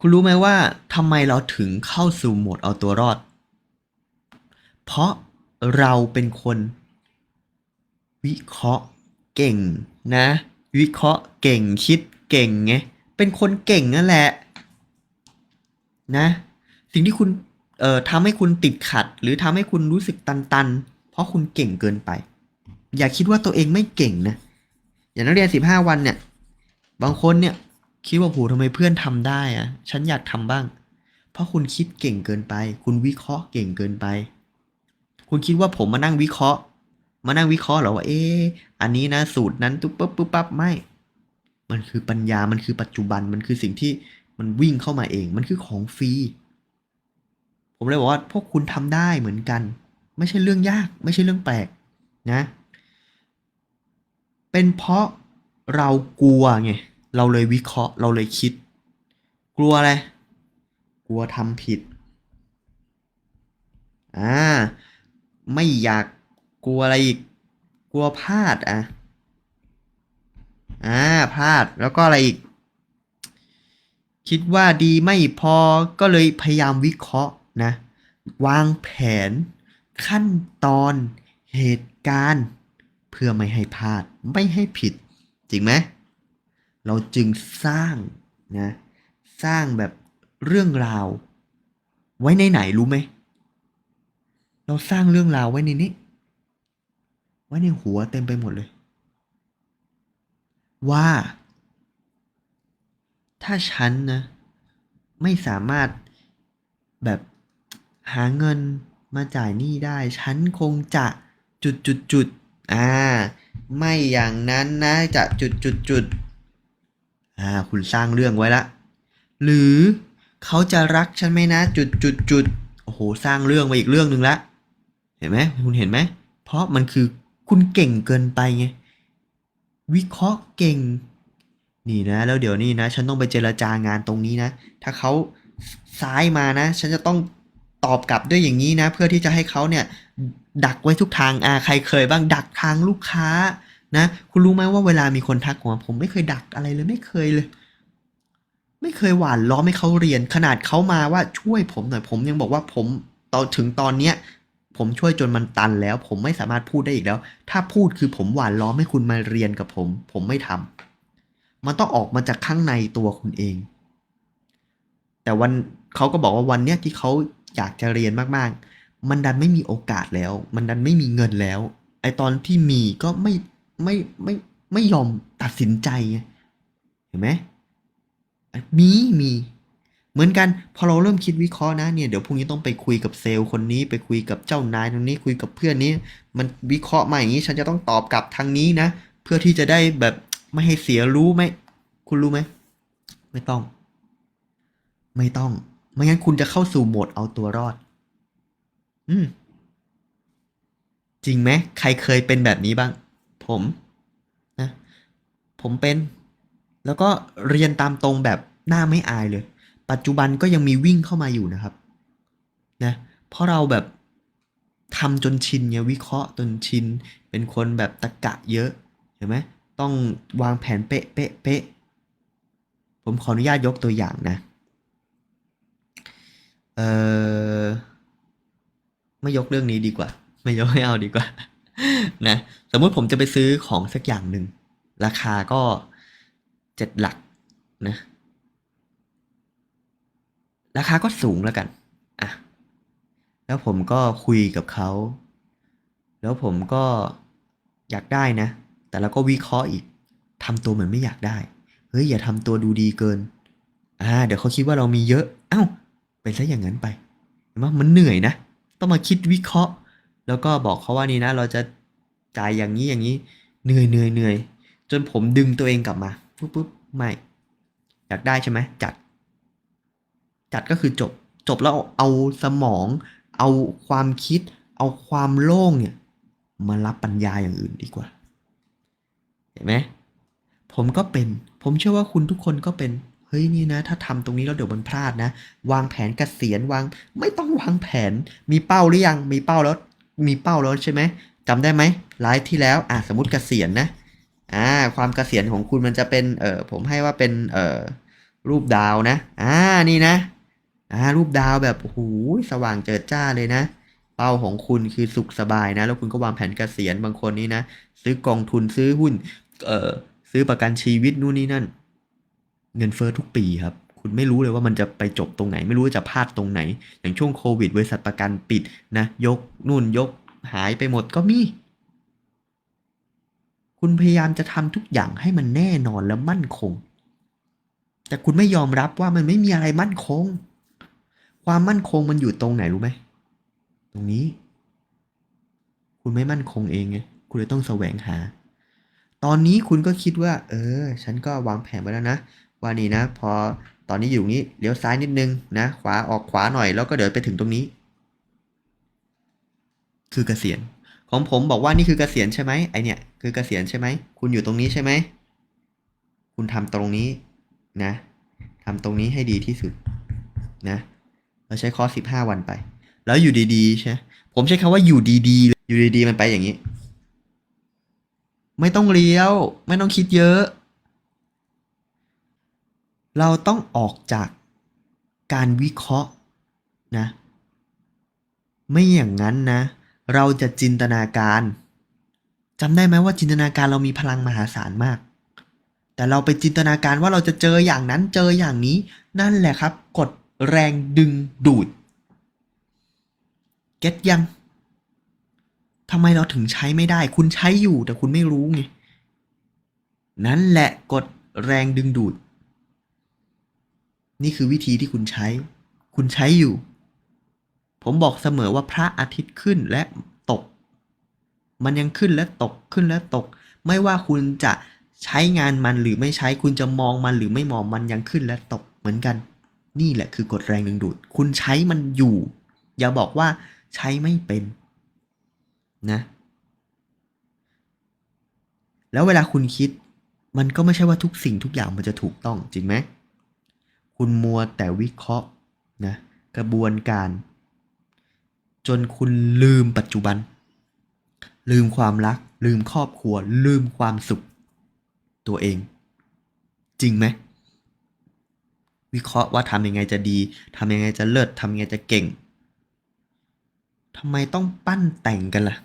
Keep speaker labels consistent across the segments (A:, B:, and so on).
A: คุณรู้ไหมว่าทำไมเราถึงเข้าสู่โหมดเอาตัวรอด เพราะเราเป็นคน วิเคราะห์เก่งนะ วิเคราะห์เก่งคิดเก่งไงเป็นคนเก่งนั่นแหละนะ สิ่งที่คุณเอ่อทำให้คุณติดขัด หรือทำให้คุณรู้สึกตันๆ เพราะคุณเก่งเกินไป อย่าคิดว่าตัวเองไม่เก่งนะ อย่างนักเรียนสิบห้าวันเนี่ย บางคนเนี่ย คิดว่าโหทำไมเพื่อนทำได้อะฉันอยากทำบ้าง เพราะคุณคิดเก่งเกินไป คุณวิเคราะห์เก่งเกินไป คุณคิดว่าผมมานั่งวิเคราะห์ มานั่งวิเคราะห์เหรอว่า เอ๊ะอันนี้นะสูตรนั้นตุ๊บปุ๊บปุ๊บปั๊บไม่ มันคือปัญญามันคือปัจจุบันมันคือสิ่งที่มันวิ่งเข้ามาเองมันคือของฟรีผมเลยบอกว่าพวกคุณทำได้เหมือนกัน ไม่ใช่เรื่องยาก ไม่ใช่เรื่องแปลกนะ เป็นเพราะเรากลัวไง เราเลยวิเคราะห์ เราเลยคิด กลัวอะไร กลัวทำผิด อ่า ไม่อยากกลัวอะไรอีก กลัวพลาดอะ อ่า พลาด แล้วก็อะไรอีก คิดว่าดีไม่พอ ก็เลยพยายามวิเคราะห์นะ วางแผน ขั้นตอน เหตุการณ์ เพื่อไม่ให้พลาด ไม่ให้ผิด จริงไหม เราจึงสร้างนะสร้างแบบเรื่องราว ไว้ในไหนรู้ไหม เราสร้างเรื่องราวไว้ในนี้ ไว้ในหัวเต็มไปหมดเลย ว่า ถ้าฉันนะ ไม่สามารถแบบหาเงินมาจ่ายหนี้ได้ ฉันคงจะจุดจุดจุดอ่า ไม่อย่างนั้นนะจะจุดจุดจุด อ่าคุณสร้างเรื่องไว้ละ หรือเขาจะรักฉันไหมนะ จุดจุดจุดโอ้โหสร้างเรื่องมาอีกเรื่องหนึ่งละ เห็นไหมคุณเห็นไหม เพราะมันคือคุณเก่งเกินไปไงวิเคราะห์เก่ง นี่นะ แล้วเดี๋ยวนี้นะ ฉันต้องไปเจรจางานตรงนี้นะ ถ้าเขาซ้ายมานะ ฉันจะต้องตอบกลับด้วยอย่างนี้นะ เพื่อที่จะให้เขาเนี่ย ดักไว้ทุกทางอ่าใครเคยบ้างดักทางลูกค้า นะคุณรู้ไหมว่าเวลามีคนทักผมผมไม่เคยดักอะไรเลยไม่เคยเลย ไม่เคยหวานล้อมให้เขาเรียน ขนาดเขามาว่าช่วยผมหน่อยผมยังบอกว่าผมตอนถึงตอนเนี้ยผมช่วยจนมันตันแล้ว ผมไม่สามารถพูดได้อีกแล้ว ถ้าพูดคือผมหวานล้อมให้คุณมาเรียนกับผม ผมไม่ทำมันต้องออกมาจากข้างในตัวคุณเอง แต่วันเขาก็บอกว่าวันเนี้ยที่เขาอยากจะเรียนมากๆ มันดันไม่มีโอกาสแล้ว มันดันไม่มีเงินแล้ว ไอตอนที่มีก็ไม่ ไม่ไม่ไม่ยอมตัดสินใจ เห็นไหมมีมีเหมือนกันพอเราเริ่มคิดวิเคราะห์นะเนี่ยเดี๋ยวพรุ่งนี้ต้องไปคุยกับเซลล์คนนี้ไปคุยกับเจ้านายตรงนี้คุยกับเพื่อนนี้ มันวิเคราะห์มาอย่างนี้ฉันจะต้องตอบกลับทางนี้นะ เพื่อที่จะได้แบบไม่ให้เสียรู้ไหมคุณรู้ไหมไม่ต้อง ไม่ต้องไม่งั้นคุณจะเข้าสู่โหมดเอาตัวรอด อืม จริงไหมใครเคยเป็นแบบนี้บ้าง ผมนะผมเป็น แล้วก็เรียนตามตรงแบบหน้าไม่อายเลย ปัจจุบันก็ยังมีวิ่งเข้ามาอยู่นะครับนะเพราะเราแบบทำจนชินไงวิเคราะห์จนชิน เป็นคนแบบตะกะเยอะเห็นไหมต้องวางแผนเป๊ะเป๊ะเป๊ะผมขออนุญาตยกตัวอย่างนะเออไม่ยกเรื่องนี้ดีกว่า ไม่ยกไม่เอาดีกว่า นะสมมุติผมจะไปซื้อของสักอย่างหนึ่ง ราคาก็เจ็ดหลักนะ ราคาก็สูงแล้วกันอะแล้วผมก็คุยกับเขา แล้วผมก็อยากได้นะ แต่เราก็วิเคราะห์อีกทำตัวเหมือนไม่อยากได้ เฮ้ยอย่าทำตัวดูดีเกินอ่าเดี๋ยวเขาคิดว่าเรามีเยอะ เอ้าเป็นซะอย่างนั้นไปเห็นไหมมันเหนื่อยนะ ต้องมาคิดวิเคราะห์ แล้วก็บอกเขาว่านี่นะ เราจะจ่ายอย่างนี้อย่างนี้เหนื่อยเหนื่อยเหนื่อยจนผมดึงตัวเองกลับมาปุ๊บปุ๊บไม่อยากได้ใช่ไหมจัด จัดก็คือจบจบแล้วเอาสมอง เอาความคิด เอาความโล่งเนี่ยมารับปัญญาอย่างอื่นดีกว่า เห็นไหมผมก็เป็น ผมเชื่อว่าคุณทุกคนก็เป็นเฮ้ยนี่นะ ถ้าทำตรงนี้แล้วเดี๋ยวมันพลาดนะ วางแผนเกษียณวาง ไม่ต้องวางแผน มีเป้าหรือยัง มีเป้าแล้ว มีเป้าแล้วใช่ไหมจำได้ไหมไลฟ์ที่แล้วอะสมมติเกษียณนะอ่าความเกษียณของคุณมันจะเป็นเออผมให้ว่าเป็นเออรูปดาวนะอ่านี่นะอ่ารูปดาวแบบโอ้โหสว่างเจิดจ้าเลยนะเป้าของคุณคือสุขสบายนะ แล้วคุณก็วางแผนเกษียณบางคนนี่นะ ซื้อกองทุนซื้อหุ้นเออซื้อประกันชีวิตนู่นนี่นั่น เงินเฟ้อทุกปีครับ คุณไม่รู้เลยว่ามันจะไปจบตรงไหน ไม่รู้ว่าจะพลาดตรงไหน อย่างช่วงโควิด บริษัทประกันปิดนะ ยกนู่นยกหายไปหมดก็มี คุณพยายามจะทำทุกอย่างให้มันแน่นอนและมั่นคง แต่คุณไม่ยอมรับว่ามันไม่มีอะไรมั่นคง ความมั่นคงมันอยู่ตรงไหนรู้ไหม ตรงนี้ คุณไม่มั่นคงเองไง คุณเลยต้องแสวงหา ตอนนี้คุณก็คิดว่า เออ ฉันก็วางแผนไว้แล้วนะว่านี่นะ พอ ตอนนี้อยู่นี้เลี้ยวซ้ายนิดนึงนะ ขวาออกขวาหน่อยแล้วก็เดินไปถึงตรงนี้ คือเกษียณของผมบอกว่านี่คือเกษียณใช่ไหมไอเนี่ยคือเกษียณใช่ไหมคุณอยู่ตรงนี้ใช่ไหมคุณทำตรงนี้นะทำตรงนี้ให้ดีที่สุดนะเราใช้คอร์สสิบห้าวันไป แล้วอยู่ดีๆใช่ไหมผมใช้คำว่าอยู่ดีๆอยู่ดีๆมันไปอย่างนี้ ไม่ต้องเลี้ยว ไม่ต้องคิดเยอะ เราต้องออกจากการวิเคราะห์นะ ไม่อย่างนั้นนะ เราจะจินตนาการจำได้ไหมว่าจินตนาการเรามีพลังมหาศาลมาก แต่เราไปจินตนาการว่าเราจะเจออย่างนั้นเจออย่างนี้ นั่นแหละครับ กดแรงดึงดูด เก็ตยังทำไมเราถึงใช้ไม่ได้ คุณใช้อยู่แต่คุณไม่รู้ไง นั่นแหละกดแรงดึงดูด นี่คือวิธีที่คุณใช้ คุณใช้อยู่ ผมบอกเสมอว่าพระอาทิตย์ขึ้นและตก มันยังขึ้นและตกขึ้นและตก ไม่ว่าคุณจะใช้งานมันหรือไม่ใช้คุณจะมองมันหรือไม่มองมันยังขึ้นและตกเหมือนกัน นี่แหละคือกฎแรงดึงดูด คุณใช้มันอยู่ อย่าบอกว่าใช้ไม่เป็นนะ แล้วเวลาคุณคิด มันก็ไม่ใช่ว่าทุกสิ่งทุกอย่างมันจะถูกต้องจริงไหม คุณมัวแต่วิเคราะห์นะกระบวนการ จนคุณลืมปัจจุบัน ลืมความรัก ลืมครอบครัว ลืมความสุข ตัวเอง จริงไหมวิเคราะห์ว่าทำยังไงจะดีทำยังไงจะเลิศทำยังไงจะเก่งทำไมต้องปั้นแต่งกันล่ะ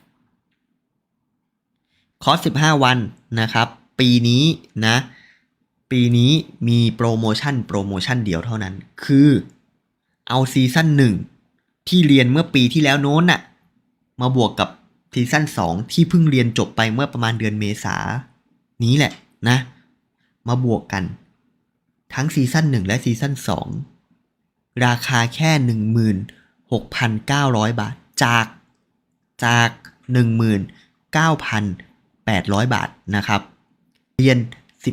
A: คอร์ส15 วันนะครับ ปีนี้นะ ปีนี้มีโปรโมชั่นโปรโมชั่นเดียวเท่านั้น คือเอาซีซั่นหนึ่งที่เรียนเมื่อปีที่แล้วโน้นน่ะ มาบวกกับซีซั่น2ที่เพิ่งเรียนจบไปเมื่อประมาณเดือนเมษา นี้แหละนะ มาบวกกัน ทั้งซีซั่น1และซีซั่น2ราคาแค่16,900บาท จากจาก19,800บาทนะครับ เรียน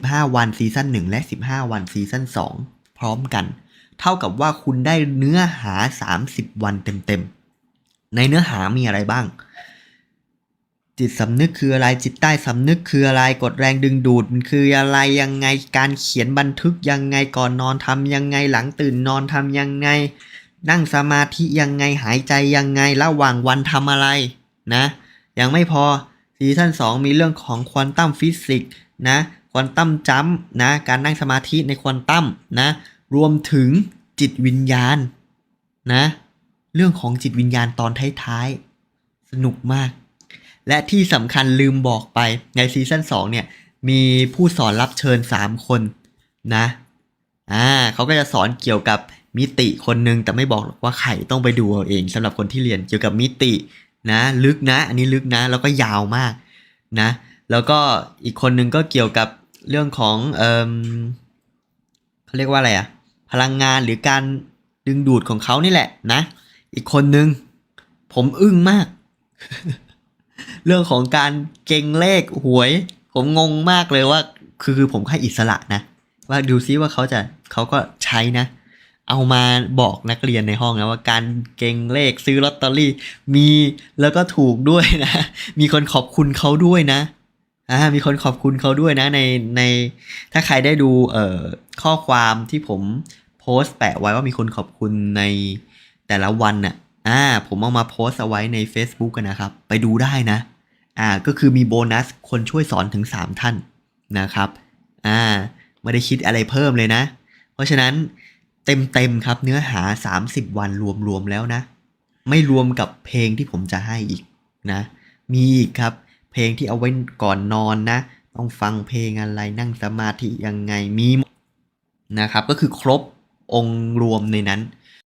A: 15 วันซีซั่น1และ 15 วันซีซั่น2พร้อมกัน เท่ากับว่าคุณได้เนื้อหา 30 วันเต็มๆ ในเนื้อหามีอะไรบ้าง จิตสำนึกคืออะไรจิตใต้สำนึกคืออะไรกดแรงดึงดูดมันคืออะไรยังไงการเขียนบันทึกยังไงก่อนนอนทำยังไงหลังตื่นนอนทำยังไง นั่งสมาธิยังไงหายใจยังไงระหว่างวันทำอะไรนะยังไม่พอซีซั่น2มีเรื่องของควอนตัมฟิสิกส์นะ ควอนตัมจัมนะการนั่งสมาธิในควอนตัมนะรวมถึงจิตวิญญาณนะเรื่องของจิตวิญญาณตอนท้ายๆ สนุกมาก และที่สำคัญลืมบอกไปในซีซั่น2เนี่ยมีผู้สอนรับเชิญ 3 คนนะอ่าเขาก็จะสอนเกี่ยวกับมิติคนหนึ่งแต่ไม่บอกหรอกว่าใครต้องไปดูเอาเองสำหรับคนที่เรียนเกี่ยวกับมิตินะลึกนะ อันนี้ลึกนะ แล้วก็ยาวมากนะ แล้วก็อีกคนหนึ่งก็เกี่ยวกับ เรื่องของเออเขาเรียกว่าอะไรอะพลังงานหรือการดึงดูดของเขานี่แหละนะ อีกคนนึง ผมอึ้งมาก เรื่องของการเก่งเลขหวย ผมงงมากเลยว่า คือคือผมให้อิสระนะ ว่าดูซิว่าเขาจะเขาก็ใช้นะ เอามาบอกนักเรียนในห้องนะว่าการเก่งเลขซื้อลอตเตอรี่ มีแล้วก็ถูกด้วยนะ มีคนขอบคุณเขาด้วยนะ อ่ามีคนขอบคุณเขาด้วยนะในในถ้าใครได้ดูเอ่อข้อความที่ผมโพสต์แปะไว้ว่ามีคนขอบคุณในแต่ละวันน่ะอ่าผมเอามาโพสต์เอาไว้ใน Facebook กันนะครับ ไปดูได้นะอ่าก็คือมีโบนัสคนช่วยสอนถึง 3 ท่านนะครับอ่าไม่ได้คิดอะไรเพิ่มเลยนะ เพราะฉะนั้นเต็มๆครับเนื้อหา 30 วันรวมๆแล้วนะ ไม่รวมกับเพลงที่ผมจะให้อีกนะ มีอีกครับ เพลงที่เอาไว้ก่อนนอนนะ ต้องฟังเพลงอะไรนั่งสมาธิยังไงมีนะครับ ก็คือครบองค์รวมในนั้น